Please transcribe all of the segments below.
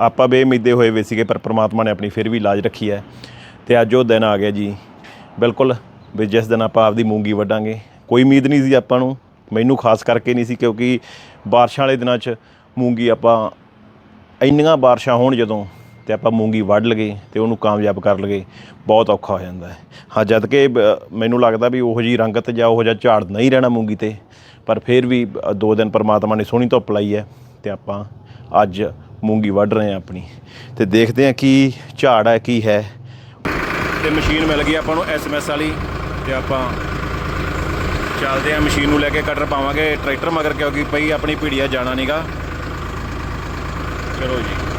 ਆਪਾਂ ਬੇਉਮੀਦੇ ਹੋਏ ਵੇ ਸੀਗੇ, ਪਰ ਪ੍ਰਮਾਤਮਾ ਨੇ ਆਪਣੀ ਫਿਰ ਵੀ ਲਾਜ ਰੱਖੀ ਹੈ। ਤੇ ਅੱਜ ਉਹ ਦਿਨ ਆ ਗਿਆ ਜੀ। ਬਿਲਕੁਲ ਵੀ ਜਿਸ ਦਿਨ ਆਪਾਂ ਆਪਦੀ ਮੂੰਗੀ ਵੱਢਾਂਗੇ। ਕੋਈ ਉਮੀਦ ਨਹੀਂ ਸੀ ਆਪਾਂ ਨੂੰ। ਮੈਨੂੰ ਖਾਸ ਕਰਕੇ ਨਹੀਂ ਸੀ, ਕਿਉਂਕਿ ਬਾਰਿਸ਼ਾਂ ਵਾਲੇ ਦਿਨਾਂ 'ਚ ਮੂੰਗੀ ਆਪਾਂ ਇੰਨੀਆਂ ਬਾਰਿਸ਼ਾਂ ਹੋਣ ਜਦੋਂ ਤੇ ਆਪਾਂ ਮੂੰਗੀ ਵੱਢ ਲਗੇ ਤੇ ਉਹਨੂੰ ਕਾਮਯਾਬ ਕਰ ਲਗੇ, ਬਹੁਤ ਔਖਾ ਹੋ ਜਾਂਦਾ ਹੈ। ਹਾਂ ਜਦ ਕਿ ਬ- ਮੈਨੂੰ ਲੱਗਦਾ ਵੀ ਉਹੋ ਜੀ ਰੰਗਤ ਜਾਂ ਉਹੋ ਜਿਹਾ ਝਾੜ ਨਹੀਂ ਰਹਿਣਾ ਮੂੰਗੀ ਤੇ, ਪਰ ਫਿਰ ਵੀ ਦੋ ਦਿਨ ਪਰਮਾਤਮਾ ਨੇ ਸੋਹਣੀ ਧੁੱਪ ਲਾਈ ਹੈ ਤੇ ਆਪਾਂ ਅੱਜ ਮੂੰਗੀ ਵੱਢ ਰਹੇ ਹਾਂ ਆਪਣੀ। ਤੇ ਦੇਖਦੇ ਹਾਂ ਕੀ ਝਾੜ ਹੈ, ਕੀ ਹੈ। ਤੇ ਮਸ਼ੀਨ ਮਿਲ ਗਈ ਆਪਾਂ ਨੂੰ ਐਸਐਮਐਸ ਵਾਲੀ ਤੇ ਆਪਾਂ ਚੱਲਦੇ ਆ ਮਸ਼ੀਨ ਨੂੰ ਲੈ ਕੇ ਕਟਰ ਪਾਵਾਂਗੇ। ਟਰੈਕਟਰ ਮਗਰ ਕਿਉਂਕਿ ਭਈ ਆਪਣੀ ਭੀੜੀਆ ਜਾਣਾ ਨਹੀਂਗਾ ਚਲੋ ਜੀ।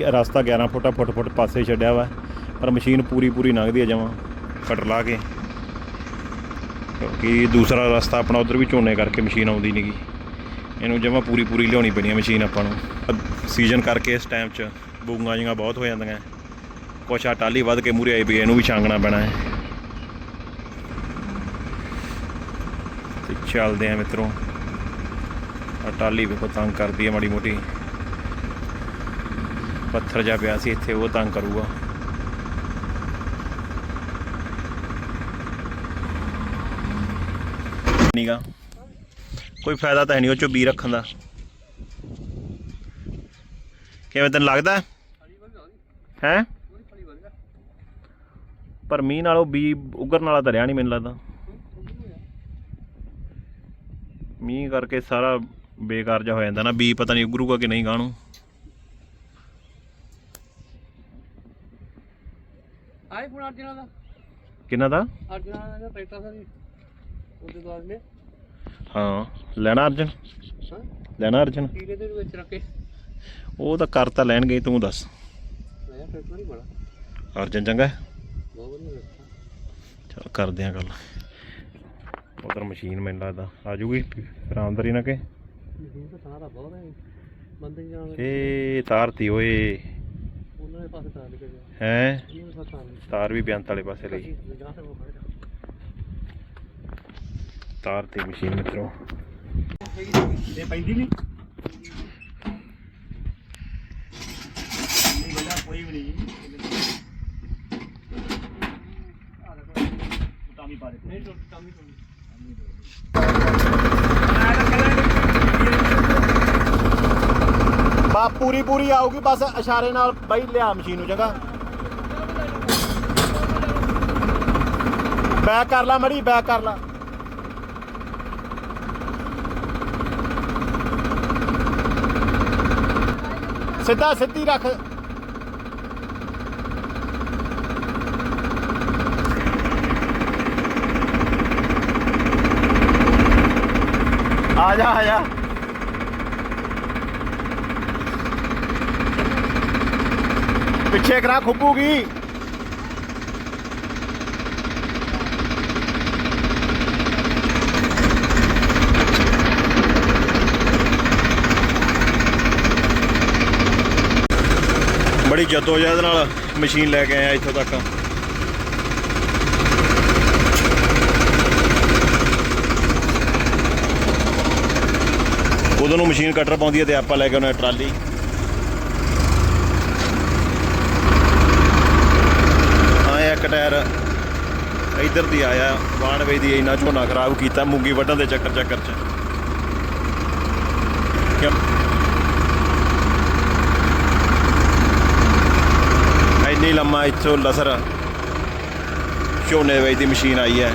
ਰਸਤਾ 11 ਫੁੱਟਾ ਫੁੱਟ ਫੁੱਟ ਪਾਸੇ ਛੱਡਿਆ ਵਾ। ਪਰ ਮਸ਼ੀਨ ਪੂਰੀ ਪੂਰੀ ਲੰਘਦੀ ਆ ਜਮਾਂ ਕਟਰ ਲਾ ਕੇ। ਕਿਉਂਕਿ ਦੂਸਰਾ ਰਸਤਾ ਆਪਣਾ ਉਧਰ ਵੀ ਝੋਨੇ ਕਰਕੇ ਮਸ਼ੀਨ ਆਉਂਦੀ ਨਹੀਂਗੀ ਇਹਨੂੰ ਜਮਾਂ ਪੂਰੀ ਪੂਰੀ ਲਿਆਉਣੀ ਪੈਣੀ ਹੈ ਮਸ਼ੀਨ ਆਪਾਂ ਨੂੰ। ਸੀਜ਼ਨ ਕਰਕੇ ਇਸ ਟਾਈਮ 'ਚ ਬੂੰਗਾ ਜੀਆਂ ਬਹੁਤ ਹੋ ਜਾਂਦੀਆਂ। ਕੁਛ ਆ ਟਾਲੀ ਵੱਧ ਕੇ ਮੂਰੇ ਆਈ ਪਈ ਇਹਨੂੰ ਵੀ ਛਾਂਗਣਾ ਪੈਣਾ ਹੈ। ਤੇ ਚੱਲਦੇ ਆ ਮਿੱਤਰੋ। ਆ ਟਾਲੀ ਵੇਖੋ ਤੰਗ ਕਰਦੀ ਹੈ ਮਾੜੀ ਮੋਟੀ। ਪੱਥਰ ਜਾ ਪਿਆ ਸੀ ਇੱਥੇ, ਉਹ ਤੰਗ ਕਰੂਗਾ। ਨੀਗਾ ਕੋਈ ਫਾਇਦਾ ਤਾਂ ਹੈ ਨਹੀਂ ਉਹ ਚੋਂ ਬੀ ਰੱਖਣ ਦਾ। ਕਿਵੇਂ ਤੈਨੂੰ ਲੱਗਦਾ? ਹੈ? ਪਰ ਮੀਂਹ ਨਾਲੋਂ ਬੀ ਉਗਰਨ ਵਾਲਾ ਤਾਂ ਨਹੀਂ ਮੈਨੂੰ ਲੱਗਦਾ। ਮੀਂਹ ਕਰਕੇ ਸਾਰਾ ਬੇਕਾਰ ਜਿਹਾ ਹੋ ਜਾਂਦਾ ਨਾ, ਬੀ ਪਤਾ ਨਹੀਂ ਉਗਰੂਗਾ ਕਿ ਨਹੀਂ ਗਾਣੂ। ਆਈ ਫੋਨ ਅਰਜਨਾ ਦਾ। ਕਿੰਨਾ ਦਾ? ਅਰਜਨਾ ਦਾ ਟਰੈਕਟਰ ਦਾ ਜੀ। ਉਹਦੇ ਬਾਅਦ ਨੇ ਹਾਂ ਲੈਣਾ ਅਰਜਨ? ਹਾਂ। ਲੈਣਾ ਅਰਜਨ? ਕੀੜੇ ਦੇ ਵਿੱਚ ਰੱਖ। ਉਹ ਤਾਂ ਕਰ ਤਾਂ ਲੈਣਗੇ ਤੂੰ ਦੱਸ। ਮੈਂ ਟਰੈਕਟਰ ਨਹੀਂ ਬੜਾ। ਅਰਜਨ ਚੰਗਾ ਹੈ? ਬਹੁਤ ਵਧੀਆ ਚੱਲ ਕਰਦੇ ਆ ਗੱਲ। ਉਧਰ ਮਸ਼ੀਨ ਮੈਨੂੰ ਲੱਗਦਾ ਆ ਜੂਗੀ। ਰਾਮਦਰੀ ਨਾ ਕਿ। ਮਸ਼ੀਨ ਤਾਂ ਸਾਰਾ ਬਹੁਤ ਹੈ। ਬੰਦੇ ਜਾਣ ਏ ਤਾਰਤੀ ਓਏ। ਹੈ? ਤਾਂ ਤਾਰ ਵੀ ਬੇਅੰਤ ਵਾਲੇ ਪਾਸੇ ਲਈ। ਖੜੇ ਤਾਰਤੀ ਮਸ਼ੀਨ ਮਿੱਤਰੋ। ਇਹ ਪੈਂਦੀ ਨਹੀਂ। ਕੋਈ ਵੀ ਨਹੀਂ। ਟਾਮੀ ਪਾ ਦੇ। ਨਹੀਂ ਟਾਮੀ ਟਾਮੀ ਬਾ ਪੂਰੀ ਪੂਰੀ ਆਊਗੀ, ਬਸ ਇਸ਼ਾਰੇ ਨਾਲ ਬਾਈ ਲਿਆ ਮਸ਼ੀਨ ਨੂੰ ਚੰਗਾ ਬੈਕ ਕਰ ਲਾ ਮੜੀ, ਬੈਕ ਕਰ ਲਾ। ਸਿੱਧਾ ਸਿੱਧੀ ਰੱਖ। ਆ ਜਾ ਆ ਜਾ। ਪਿੱਛੇ ਕਰਾ ਖੁੱਬੂਗੀ ਬੜੀ ਜਦੋਜਹਿਦ ਨਾਲ ਮਸ਼ੀਨ ਲੈ ਕੇ ਆਇਆ ਇੱਥੋਂ ਤੱਕ। ਉਦੋਂ ਨੂੰ ਮਸ਼ੀਨ ਕਟਰ ਪਾਉਂਦੀ ਹੈ ਤੇ ਆਪਾਂ ਲੈ ਕੇ ਆਉਣਾ ਟਰਾਲੀ ਆਇਆ ਇੱਕ ਟਾਇਰ ਇਧਰ ਦੀ ਆਇਆ, ਵਾਣਵੇ ਦੀ ਇੰਨਾ ਝੋਨਾ ਖਰਾਬ ਕੀਤਾ, ਮੂੰਗੀ ਵੱਢਣ ਦੇ ਚੱਕਰ ਚੱਕਰ ਚ। ਕਿਉਂ? ਇੰਨੀ ਲੰਮਾ ਇੱਥੋਂ ਲਸਰ ਝੋਨੇ ਵੇਚ ਦੀ ਮਸ਼ੀਨ ਆਈ ਹੈ।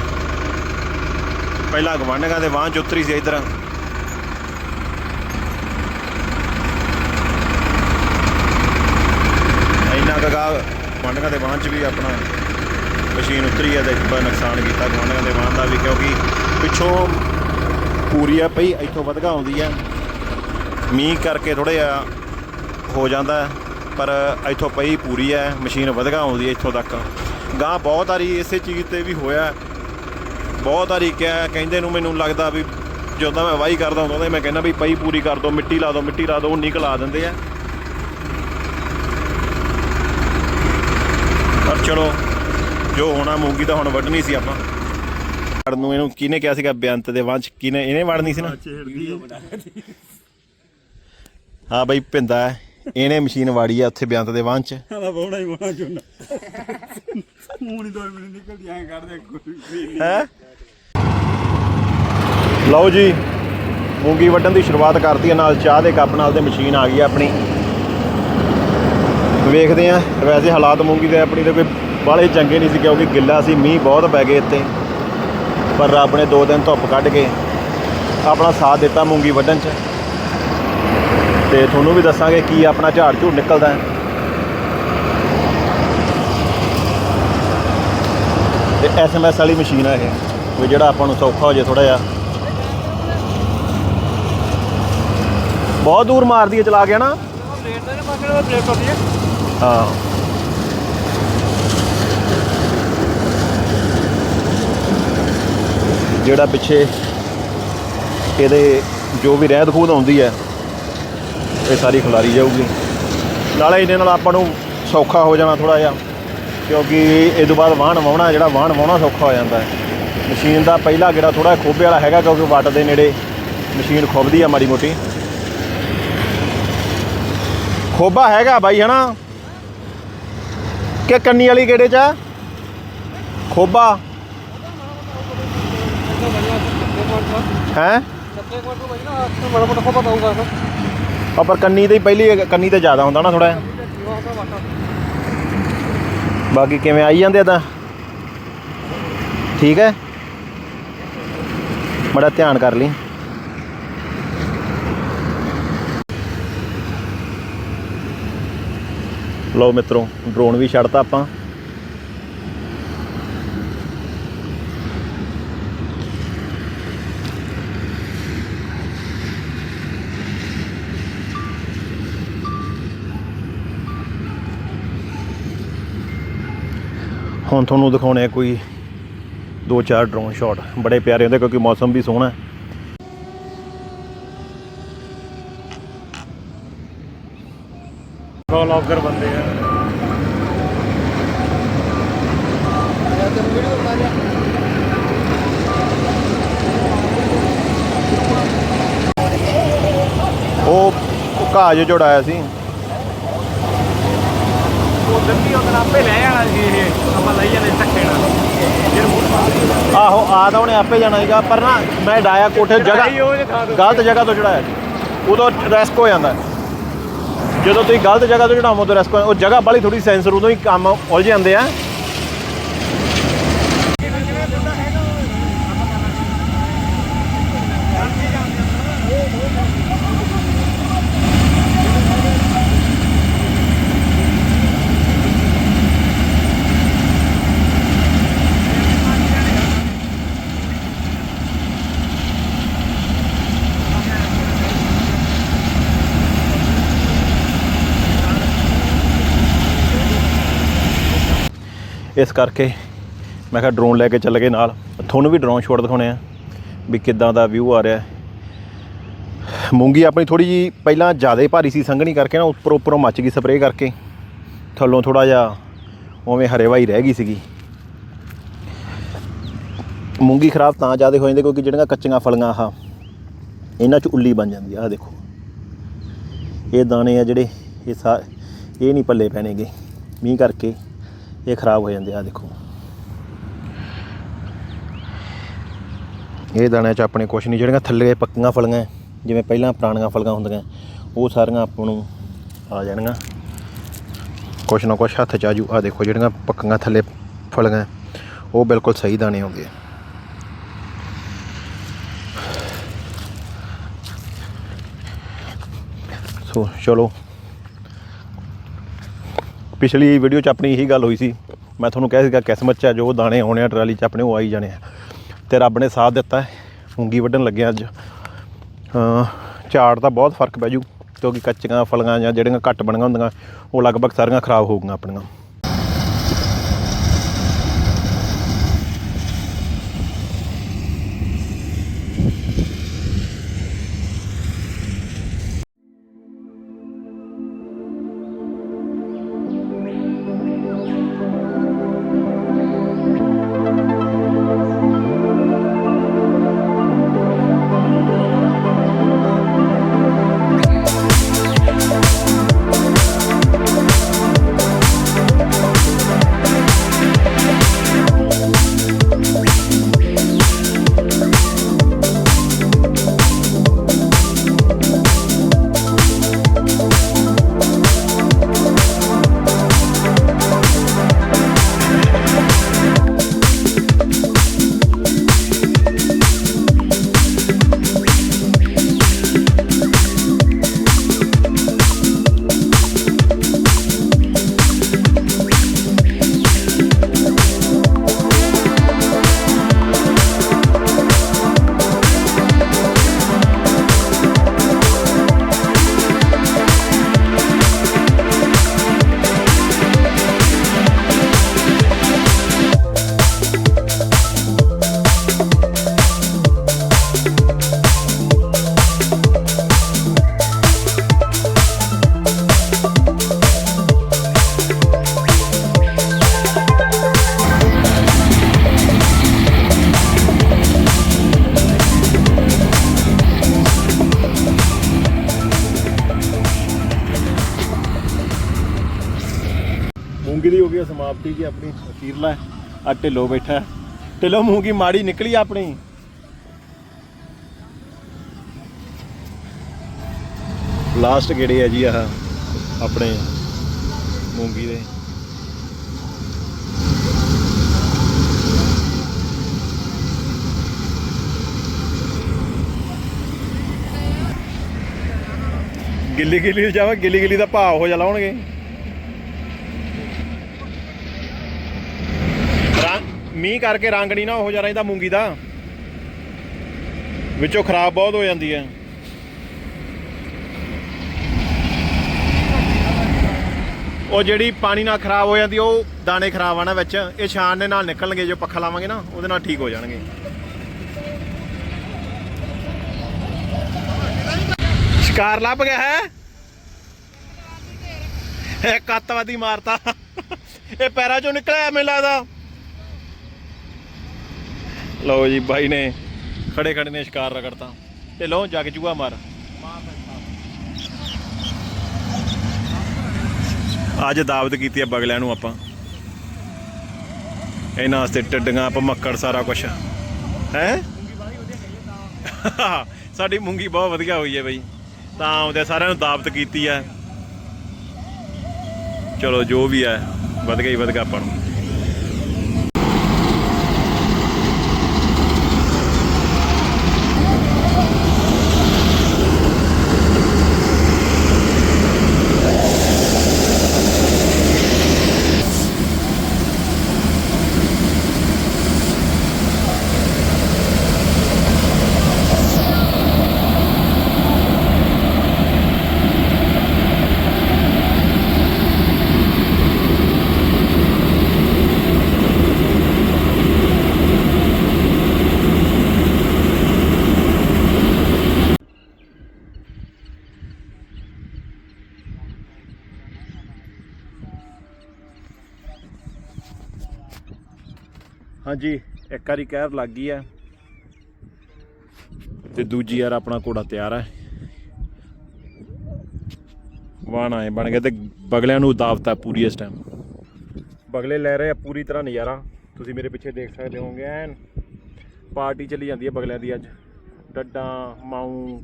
ਪਹਿਲਾਂ ਗਵਾਂਢੀਆਂ ਦੇ ਵਾਂ ਚ ਉਤਰੀ ਸੀ ਇਧਰ। ਇੰਨਾ ਕਗਾ ਗਵਾਂਢੀਆਂ ਦੇ ਵਾਂ ਚ ਵੀ ਆਪਣਾ ਮਸ਼ੀਨ ਉਤਰੀ ਹੈ ਤੇ ਬੜਾ ਨੁਕਸਾਨ ਕੀਤਾ ਗਵਾਂਢੀਆਂ ਦੇ ਵਾਹਨ ਦਾ ਵੀ, ਕਿਉਂਕਿ ਪਿੱਛੋਂ ਪੂਰੀ ਆ ਪਈ, ਇੱਥੋਂ ਵਧਗਾ ਆਉਂਦੀ ਹੈ ਮੀਂਹ ਕਰਕੇ ਥੋੜਾ ਜਿਹਾ ਹੋ ਜਾਂਦਾ ਪਰ ਇੱਥੋਂ ਪਈ ਪੂਰੀ ਹੈ, ਮਸ਼ੀਨ ਵਧਗਾ ਆਉਂਦੀ ਹੈ ਇੱਥੋਂ ਤੱਕ। ਗਾਂ ਬਹੁਤ ਵਾਰੀ ਇਸੇ ਚੀਜ਼ ਤੇ ਵੀ ਹੋਇਆ ਬਹੁਤ ਵਾਰੀ ਕਿਹਾ, ਕਹਿੰਦੇ ਨੂੰ ਮੈਨੂੰ ਲੱਗਦਾ ਵੀ ਜਦੋਂ ਮੈਂ ਵਾਹੀ ਕਰਦਾ ਹੁੰਦਾ ਤਾਂ ਮੈਂ ਕਹਿੰਦਾ ਵੀ ਪਈ ਪੂਰੀ ਕਰ ਦਿਓ ਮਿੱਟੀ ਲਾ ਦਿਓ ਮਿੱਟੀ ਲਾ ਦਿਓ ਉਹ ਨਿਕਲ ਦਿੰਦੇ ਆ। ਪਰ ਚਲੋ ਜੋ ਹੋਣਾ ਮੂੰਗੀ ਤਾਂ ਹੁਣ ਵੱਢਣੀ ਸੀ ਆਪਾਂ। ਵੜਨ ਨੂੰ ਇਹਨੂੰ ਕਿਹਨੇ ਕਿਹਾ ਸੀਗਾ ਬੇਅੰਤ ਦੇ ਵੰਸ਼ ਕਿਹਨੇ ਇਹਨੇ ਵੜਨੀ ਸੀ ਨਾ? ਹਾਂ ਬਈ ਪਿੰਦਾ ਹੈ। ਇਹਨੇ ਮਸ਼ੀਨ ਵਾੜੀ ਆ ਉੱਥੇ ਬੇਅੰਤ ਦੇ ਵੰਸ਼ ਚ। ਆਲਾ ਬੋਣਾ ਹੀ ਬੋਣਾ ਚੁੰਨਾ ਮੂੰਹ ਨਹੀਂ ਦੋ ਮਿੰਟ ਨਿਕਲਦੀ ਐਂ ਕਰਦੇ ਕੋਈ ਹੈ? ਲਓ ਜੀ ਮੂੰਗੀ ਵੱਢਣ ਦੀ ਸ਼ੁਰੂਆਤ ਕਰਤੀ ਹੈ ਨਾਲ ਚਾਹ ਦੇ ਕੱਪ ਨਾਲ ਤੇ ਮਸ਼ੀਨ ਆ ਗਈ ਹੈ ਆਪਣੀ। ਵੇਖਦੇ ਆ ਵੈਸੇ ਹਾਲਾਤ ਮੂੰਗੀ ਦੇ ਆਪਣੀ ਤੇ ਕੋਈ ਬਾਹਲੇ ਚੰਗੇ ਨਹੀਂ ਸੀ ਕਿਉਂਕਿ ਗਿੱਲਾ ਸੀ ਮੀਂਹ ਬਹੁਤ ਪੈ ਗਏ ਇੱਥੇ। ਪਰ ਰੱਬ ਨੇ ਦੋ ਦਿਨ ਧੁੱਪ ਕੱਢ ਕੇ ਆਪਣਾ ਸਾਥ ਦਿੱਤਾ ਮੂੰਗੀ ਵੱਢਣ 'ਚ। ਤੇ ਤੁਹਾਨੂੰ ਵੀ ਦੱਸਾਂਗੇ ਕੀ ਆਪਣਾ ਝਾੜ ਝੂੜ ਨਿਕਲਦਾ ਹੈ। ਤੇ ਐਸਐਮਐਸ ਵਾਲੀ ਮਸ਼ੀਨ ਆ ਇਹ ਵੀ ਜਿਹੜਾ ਆਪਾਂ ਨੂੰ ਸੌਖਾ ਹੋ ਜੇ ਥੋੜਾ ਜਿਹਾ। ਬਹੁਤ ਦੂਰ ਮਾਰਦੀ ਹੈ ਚਲਾ ਗਿਆ ਨਾ ਹੈ। ਜਿਹੜਾ ਪਿੱਛੇ ਇਹਦੇ ਜੋ ਵੀ ਰਹਿਤ ਖੂਦ ਆਉਂਦੀ ਹੈ, ਇਹ ਸਾਰੀ ਖਿਲਾਰੀ ਜਾਊਗੀ। ਨਾਲੇ ਇਹਦੇ ਨਾਲ ਆਪਾਂ ਨੂੰ ਸੌਖਾ ਹੋ ਜਾਣਾ ਥੋੜਾ ਜਿਹਾ, ਕਿਉਂਕਿ ਇਹ ਤੋਂ ਬਾਅਦ ਵਾਹਣ ਵਾਉਣਾ ਜਿਹੜਾ ਵਾਹਣ ਵਾਉਣਾ ਸੌਖਾ ਹੋ ਜਾਂਦਾ ਹੈ। ਮਸ਼ੀਨ ਦਾ ਪਹਿਲਾ ਗੇੜਾ ਥੋੜਾ ਖੋਬੇ ਵਾਲਾ ਹੈਗਾ, ਕਿਉਂਕਿ ਵੱਟ ਦੇ ਨੇੜੇ ਮਸ਼ੀਨ ਖੁੱਬਦੀ ਆ ਮਾੜੀ ਮੋਟੀ। ਖੋਬਾ ਹੈਗਾ ਬਾਈ, ਹਨਾ? ਕਿ ਕੰਨੀ ਵਾਲੀ ਗੇੜੇ ਚ ਆ? ਖੋਬਾ ਹੈ? ਆ ਪਰ ਕੰਨੀ ਤੇ ਹੀ ਪਹਿਲੀ ਕੰਨੀ ਤੇ ਜ਼ਿਆਦਾ ਹੁੰਦਾ ਨਾ ਥੋੜਾ ਬਾਕੀ ਕਿਵੇਂ ਆਈ ਜਾਂਦੇ ਆ ਤਾਂ? ਠੀਕ ਹੈ? ਬੜਾ ਧਿਆਨ ਕਰ ਲਈ। ਲਓ ਮਿੱਤਰੋ ਡਰੋਨ ਵੀ ਛੱਡਤਾ ਆਪਾਂ। ਹੁਣ ਤੁਹਾਨੂੰ ਦਿਖਾਉਣੇ ਆ ਕੋਈ ਦੋ ਚਾਰ ਡਰੋਨ ਸ਼ਾਟ ਬੜੇ ਪਿਆਰੇ ਹੁੰਦੇ ਕਿਉਂਕਿ ਮੌਸਮ ਵੀ ਸੋਹਣਾ ਹੈ। ਬਲੌਗਰ ਬੰਦੇ ਆ। ਉਹ ਘਾਹ ਜਿਹਾ ਜੋੜਾਇਆ ਸੀ। ਉਹ ਦਿੱਤੀ ਉਹਦੇ ਨਾਲ ਆਪੇ ਲੈ ਜਾਣਾ ਸੀ ਇਹ। ਜਾਂਦੇ ਧੱਕੇ ਨਾਲ ਆਹੋ ਆ ਤਾਂ ਉਹਨੇ ਆਪੇ ਜਾਣਾ ਸੀਗਾ ਪਰ ਨਾ ਮੈਂ ਡਾਇਆ ਕੋਠੇ ਜਗ੍ਹਾ ਗਲਤ ਜਗ੍ਹਾ ਤੋਂ ਚੜਾਇਆ ਉਦੋਂ ਰਿਸਕ ਹੋ ਜਾਂਦਾ। ਹੈ। ਜਦੋਂ ਤੁਸੀਂ ਗਲਤ ਜਗ੍ਹਾ ਤੋਂ ਚੜਾਵੋ ਤਾਂ ਰਿਸਕ ਉਹ ਜਗ੍ਹਾ ਬਾਲੀ ਥੋੜੀ ਸੈਂਸਰ ਉਦੋਂ ਹੀ ਕੰਮ ਉਲਝ ਜਾਂਦੇ ਆ। ਇਸ ਕਰਕੇ ਮੈਂ ਕਿਹਾ ਡਰੋਨ ਲੈ ਕੇ ਚੱਲ ਗਏ ਨਾਲ। ਤੁਹਾਨੂੰ ਵੀ ਡਰੋਨ ਸ਼ਾਟ ਦਿਖਾਉਣੇ ਆ ਵੀ ਕਿੱਦਾਂ ਦਾ ਵਿਊ ਆ ਰਿਹਾ। ਮੂੰਗੀ ਆਪਣੀ ਥੋੜੀ ਜੀ ਪਹਿਲਾਂ ਜ਼ਿਆਦਾ ਭਾਰੀ ਸੀ, ਸੰਘਣੀ ਕਰਕੇ ਨਾ ਉੱਪਰ ਉੱਪਰੋਂ ਮੱਚ ਗਈ ਸਪਰੇਅ ਕਰਕੇ। ਥੱਲੋਂ ਥੋੜਾ ਜਿਹਾ ਉਵੇਂ ਹਰੇਵਾਈ ਰਹਿ ਗਈ ਸੀਗੀ। ਮੂੰਗੀ ਖਰਾਬ ਤਾਂ ਜ਼ਿਆਦਾ ਹੋ ਜਾਂਦੀ ਕਿਉਂਕਿ ਜਿਹੜੀਆਂ ਕੱਚੀਆਂ ਫਲੀਆਂ ਆਹ, ਇਹਨਾਂ 'ਚ ਉੱਲੀ ਬਣ ਜਾਂਦੀ ਆ, ਆਹ ਦੇਖੋ। ਇਹ ਦਾਣੇ ਆ ਜਿਹੜੇ, ਇਹ ਸਾ, ਇਹ ਨਹੀਂ ਪੱਲੇ ਪੈਣੇਗੇ। ਮੀਂਹ ਕਰਕੇ ਇਹ ਖਰਾਬ ਹੋ ਜਾਂਦੇ ਆ ਦੇਖੋ। ਇਹ ਦਾਣਿਆਂ 'ਚ ਆਪਣੇ ਕੁਛ ਨਹੀਂ, ਜਿਹੜੀਆਂ ਥੱਲੇ ਪੱਕੀਆਂ ਫਲੀਆਂ ਜਿਵੇਂ ਪਹਿਲਾਂ ਪੁਰਾਣੀਆਂ ਫਲੀਆਂ ਹੁੰਦੀਆਂ ਉਹ ਸਾਰੀਆਂ ਆਪਾਂ ਨੂੰ ਆ ਜਾਣਗੀਆਂ ਕੁਛ ਨਾ ਕੁਛ ਹੱਥ 'ਚ ਆ ਜੂ। ਆ ਦੇਖੋ ਜਿਹੜੀਆਂ ਪੱਕੀਆਂ ਥੱਲੇ ਫਲੀਆਂ ਉਹ ਬਿਲਕੁਲ ਸਹੀ ਦਾਣੇ ਆਉਂਦੇ ਆ ਸੋ, ਚਲੋ। ਪਿਛਲੀ ਵੀਡੀਓ 'ਚ ਆਪਣੀ ਇਹੀ ਗੱਲ ਹੋਈ ਸੀ। ਮੈਂ ਤੁਹਾਨੂੰ ਕਿਹਾ ਸੀਗਾ, ਕਿਸਮਤ 'ਚ ਆ ਜੋ ਦਾਣੇ ਆਉਣੇ ਆ, ਟਰਾਲੀ 'ਚ ਆਪਣੇ ਉਹ ਆਈ ਜਾਣੇ ਆ। ਤੇ ਰੱਬ ਨੇ ਸਾਥ ਦਿੱਤਾ ਹੈ, ਮੂੰਗੀ ਵੱਢਣ ਲੱਗਿਆ ਅੱਜ। ਝਾੜ ਦਾ ਬਹੁਤ ਫ਼ਰਕ ਪੈ ਜੂ, ਕਿਉਂਕਿ ਕੱਚੀਆਂ ਫਲੀਆਂ ਜਾਂ ਜਿਹੜੀਆਂ ਘੱਟ ਬਣੀਆਂ ਹੁੰਦੀਆਂ, ਉਹ ਲਗਭਗ ਸਾਰੀਆਂ ਖਰਾਬ ਹੋ ਗਈਆਂ ਆਪਣੀਆਂ। ਗਈ ਜੀ ਆਪਣੀ ਅਖੀਰਲਾ ਆ ਢਿੱਲੋ ਬੈਠਾ ਢਿੱਲੋ ਮੂੰਗੀ ਮਾੜੀ ਨਿਕਲੀ ਆਪਣੀ? ਲਾਸਟ ਗੇੜੇ ਆ ਜੀ ਆਹ ਆਪਣੇ ਮੂੰਗੀ ਦੇ। ਗਿੱਲੀ ਗਿੱਲੀ ਜਾਵਾ ਗਿੱਲੀ ਗਿੱਲੀ ਦਾ ਭਾਅ ਹੋ ਜਾ ਲਾਉਣਗੇ ਰੰਗ ਮੀਂਹ ਕਰਕੇ ਰੰਗ ਨਹੀਂ ਨਾ ਹੋ ਜਾ ਰਹਿੰਦਾ ਮੂੰਗੀ ਦਾ। ਵਿੱਚੋਂ ਖਰਾਬ ਬਹੁਤ ਹੋ ਜਾਂਦੀ ਹੈ। ਉਹ ਜਿਹੜੀ ਪਾਣੀ ਨਾਲ ਖਰਾਬ ਹੋ ਜਾਂਦੀ, ਉਹ ਦਾਣੇ ਖਰਾਬ ਆ ਨਾ ਵਿੱਚ। ਇਹ ਛਾਣ ਦੇ ਨਾਲ ਨਿਕਲਣਗੇ, ਜੋ ਪੱਖਾ ਲਾਵਾਂਗੇ ਨਾ, ਉਹਦੇ ਨਾਲ ਠੀਕ ਹੋ ਜਾਣਗੇ। ਸ਼ਿਕਾਰ ਲੱਭ ਗਿਆ ਹੈ? ਇਹ ਕੱਤਵਾਦੀ ਮਾਰਤਾ। ਇਹ ਪੈਰਾਂ ਚੋਂ ਨਿਕਲਿਆ, ਮੈਨੂੰ ਲੱਗਦਾ। ਲਓ ਜੀ ਬਾਈ ਨੇ ਖੜੇ ਖੜੇ ਨੇ ਸ਼ਿਕਾਰ ਰਗੜਤਾ ਤੇ। ਲਓ, ਜਗ ਜੂਆ ਮਾਰ। ਅੱਜ ਦਾਵਤ ਕੀਤੀ ਹੈ ਬਗਲਿਆਂ ਨੂੰ ਆਪਾਂ। ਇਹਨਾਂ ਵਾਸਤੇ ਟੱਡੀਆਂ ਭਮੱਕੜ ਸਾਰਾ ਕੁਝ ਹੈ? ਸਾਡੀ ਮੂੰਗੀ ਬਹੁਤ ਵਧੀਆ ਹੋਈ ਹੈ ਬਈ। ਤਾਂ ਆਉਂਦੇ ਸਾਰਿਆਂ ਨੂੰ ਦਾਵਤ ਕੀਤੀ ਹੈ ਚਲੋ, ਜੋ ਵੀ ਹੈ ਵਧ ਗਈ, ਵਧ ਗਿਆ ਆਪਾਂ ਨੂੰ। ਹਾਂਜੀ, ਇੱਕ ਵਾਰੀ ਕਹਿਰ ਲੱਗ ਗਈ ਹੈ ਤੇ ਦੂਜੀ ਯਾਰ ਆਪਣਾ ਘੋੜਾ ਤਿਆਰ ਹੈ ਵਾਣਾ ਹੈ ਬਣ ਗਿਆ ਤੇ ਬਗਲਿਆਂ ਨੂੰ ਦਾਵਤ ਹੈ ਪੂਰੀ ਇਸ ਟਾਈਮ ਬਗਲੇ ਲੈ ਰਹੇ ਆ ਪੂਰੀ ਤਰ੍ਹਾਂ ਨਜ਼ਾਰਾ। ਤੁਸੀਂ ਮੇਰੇ ਪਿੱਛੇ ਦੇਖ ਸਕਦੇ ਹੋਗੇ ਐਨ ਪਾਰਟੀ ਚੱਲੀ ਜਾਂਦੀ ਹੈ ਬਗਲਿਆਂ ਦੀ ਅੱਜ। ਡੱਡਾਂ, ਮਾਊ,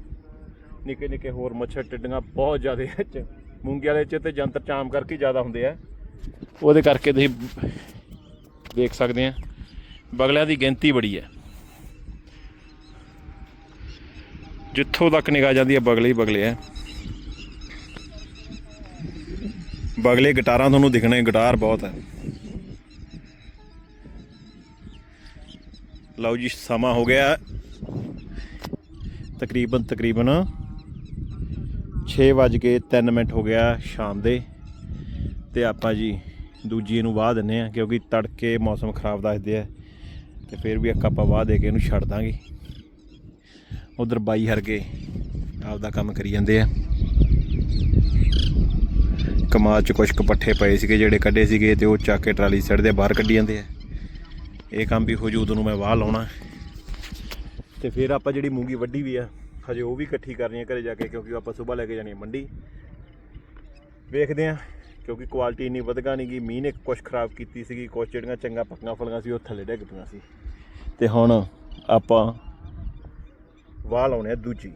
ਨਿੱਕੇ ਨਿੱਕੇ ਹੋਰ ਮੱਛਰ ਟਿੱਡੀਆਂ ਬਹੁਤ ਜ਼ਿਆਦਾ 'ਚ ਮੂੰਗੀ ਵਾਲੇ ਚ ਤੇ ਜੰਤਰ ਚਾਮ ਕਰਕੇ ਜ਼ਿਆਦਾ ਹੁੰਦੇ ਆ। ਉਹਦੇ ਕਰਕੇ ਤੁਸੀਂ ਦੇਖ ਸਕਦੇ ਆ। ਬਗਲਿਆਂ ਦੀ ਗਿਣਤੀ ਬੜੀ ਹੈ। ਜਿੱਥੋਂ ਤੱਕ ਨਿਗਾਹ ਜਾਂਦੀ ਹੈ, ਬਗਲੇ ਹੀ ਬਗਲੇ ਹੈ। ਬਗਲੇ ਗਿਟਾਰਾਂ ਤੁਹਾਨੂੰ ਦਿਖਣੇ, ਗਿਟਾਰ ਬਹੁਤ ਹੈ। ਲਓ ਜੀ, ਸਮਾਂ ਹੋ ਗਿਆ। ਤਕਰੀਬਨ ਤਕਰੀਬਨ 6:03 ਮਿੰਟ ਹੋ ਗਿਆ ਸ਼ਾਮ ਦੇ। ਤੇ ਆਪਾਂ ਜੀ ਦੂਜੀ ਇਹਨੂੰ ਵਾਹ ਦਿੰਨੇ ਆ ਕਿਉਂਕਿ ਤੜਕੇ ਮੌਸਮ ਖਰਾਬ ਦੱਸਦੇ ਆ। ਤੇ ਫਿਰ ਵੀ ਇੱਕ ਆਪਾਂ ਵਾਹ ਦੇ ਕੇ ਇਹਨੂੰ ਛੱਡ ਦਾਂਗੇ। ਉਧਰ ਬਾਈ ਹਰਗੇ ਆਪਦਾ ਕੰਮ ਕਰੀ ਜਾਂਦੇ ਆ। ਕਮਾਦ ਚ ਕੁਛ ਕਪੱਠੇ ਪਏ ਸੀਗੇ ਜਿਹੜੇ ਕੱਢੇ ਸੀਗੇ ਤੇ ਉਹ ਚੱਕ ਕੇ ਟਰਾਲੀ ਸੜ ਦੇ ਬਾਹਰ ਕੱਢੀ ਜਾਂਦੇ ਆ। ਇਹ ਕੰਮ ਵੀ ਹੋ ਜੂ ਉਦੋਂ ਨੂੰ ਮੈਂ ਵਾਹ ਲਾਉਣਾ। ਤੇ ਫਿਰ ਆਪਾਂ ਜਿਹੜੀ ਮੂੰਗੀ ਵੱਡੀ ਵੀ ਆ, ਹਜੇ ਉਹ ਵੀ ਇਕੱਠੀ ਕਰਨੀ ਹੈ ਘਰੇ ਜਾ ਕੇ ਕਿਉਂਕਿ ਆਪਾਂ ਸਵੇਰ ਲੈ ਕੇ ਜਾਣੀ ਆ ਮੰਡੀ। ਵੇਖਦੇ ਆ, ਕਿਉਂਕਿ ਕੁਆਲਿਟੀ ਇੰਨੀ ਵਧਗਾ ਨਹੀਂ ਗਈ ਮੀਂਹ ਨੇ ਕੁਛ ਖਰਾਬ ਕੀਤੀ ਸੀਗੀ, ਕੁਛ ਜਿਹੜੀਆਂ ਚੰਗਾ ਪੱਕੀਆਂ ਫਲੀਆਂ ਸੀ, ਉਹ ਥੱਲੇ ਡਿੱਗ ਪਈਆਂ ਸੀ। ਤੇ ਹੁਣ ਆਪਾਂ ਵਾਹ ਲਾਉਣੇ ਆ ਦੂਜੀ।